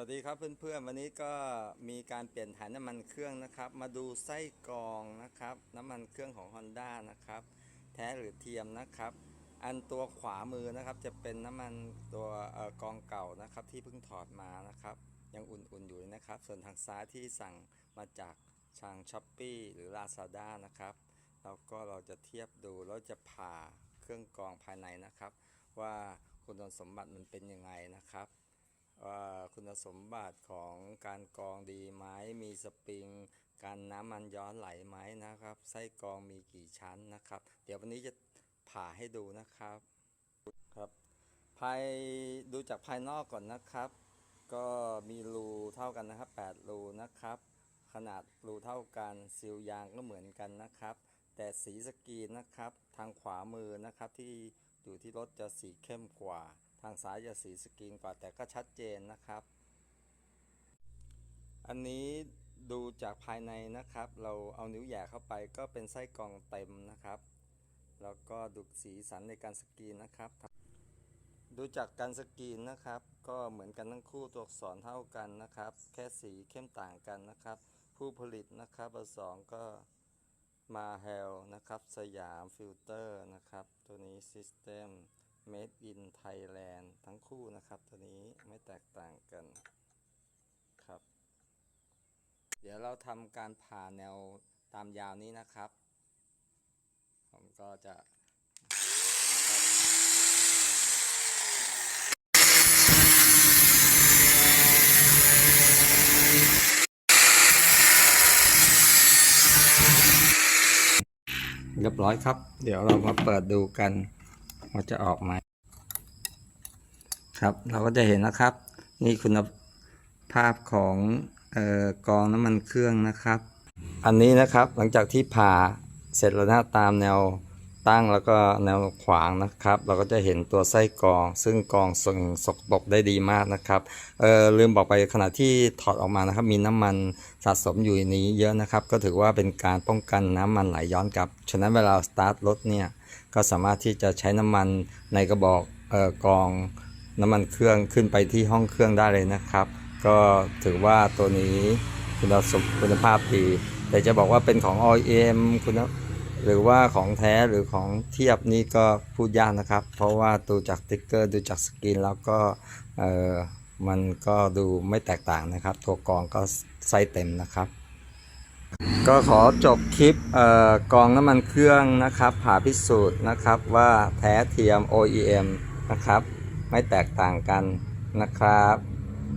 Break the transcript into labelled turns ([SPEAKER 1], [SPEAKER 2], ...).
[SPEAKER 1] วัสดีครับเพื่อนๆวันนี้ก็มีการเปลี่ยนถ่ายน้ำมันเครื่องนะครับ มาดูไส้กรองนะครับ น้ำมันเครื่องของ Honda นะครับ แท้หรือเทียมนะครับ อันตัวขวามือนะครับจะเป็นน้ำมันตัวออกองเก่านะครับ ที่เพิ่งถอดมานะครับ ยังอุ่นๆอยู่นะครับ ส่วนทางซ้ายที่สั่งมาจากทางช้อปปีหรือ Lazada นะครับแล้วก็เราจะเทียบดูแล้วจะผ่าเครื่องกรองภายในนะครับ ว่าคุณสมบัติมันเป็นยังไงนะครับ ว่าคุณสมบัติของการกองดีไหมมีสปริงการน้ำมันย้อนไหลไหมนะครับ ไส้กองมีกี่ชั้นนะครับ เดี๋ยววันนี้จะผ่าให้ดูนะครับครับ ภายดูจากภายนอกก่อนนะครับ ก็มีรูเท่ากันนะครับ8รูนะครับ ขนาดรูเท่ากันซีลยางก็เหมือนกันนะครับ แต่สีสกรีนนะครับทางขวามือนะครับที่อยู่ที่รถจะสีเข้มกว่า ทางซ้ายจะสีสกรีนกว่าแต่ก็ชัดเจนนะครับ อันนี้ดูจากภายในนะครับ เราเอานิ้วแหย่เข้าไปก็เป็นไส้กรองเต็มนะครับ แล้วก็ดูสีสันในการสกรีนนะครับ ดูจากการสกรีนนะครับ ก็เหมือนกันทั้งคู่ตัวอักษรเท่ากันนะครับ แค่สีเข้มต่างกันนะครับ ผู้ผลิตนะครับเบอร์สองก็มาเฮลนะครับ สยามฟิลเตอร์นะครับ ตัวนี้ System Made in Thailand ทั้งคู่นะครับ ตัวนี้ไม่แตกต่างกันครับ เดี๋ยวเราทำการผ่าแนวตามยาวนี้นะครับ ผมก็จะเรียบร้อยครับ เดี๋ยวเรามาเปิดดูกัน ว่าจะออกไหมครับ เราก็จะเห็นนะครับ นี่คุณภาพของออกองน้ำมันเครื่องนะครับ อันนี้นะครับหลังจากที่ผ่าเสร็จแล้วนะตามแนวตั้งแล้วก็แนวขวางนะครับ เราก็จะเห็นตัวไส้กรอง ซึ่งกรองส่งสกปรกได้ดีมากนะครับเออลืมบอกไปขณะที่ถอดออกมานะครับ มีน้ำมันสะสมอยู่ในนี้เยอะนะครับ ก็ถือว่าเป็นการป้องกันน้ำมันไหลย้อนกลับ ฉะนั้นเวลาสตาร์ทรถเนี่ย ก็สามารถที่จะใช้น้ำมันในกระบอกออกองน้ำมันเครื่องขึ้นไปที่ห้องเครื่องได้เลยนะครับ ก็ถือว่าตัวนี้คุณสมคุณภาพดี แต่จะบอกว่าเป็นของ OEM คุณภาพหรือว่าของแท้หรือของเทียบนี่ก็พูดยากนะครับ เพราะว่าดูจากติ๊กเกอร์ดูจากสกรีนแล้วก็เออมันก็ดูไม่แตกต่างนะครับ ตัวกรองก็ไส้เต็มนะครับ ก็ขอจบคลิปกองน้ำมันเครื่องนะครับ ผ่าพิสูจน์นะครับว่าแท้เทียม OEM นะครับ ไม่แตกต่างกันนะครับ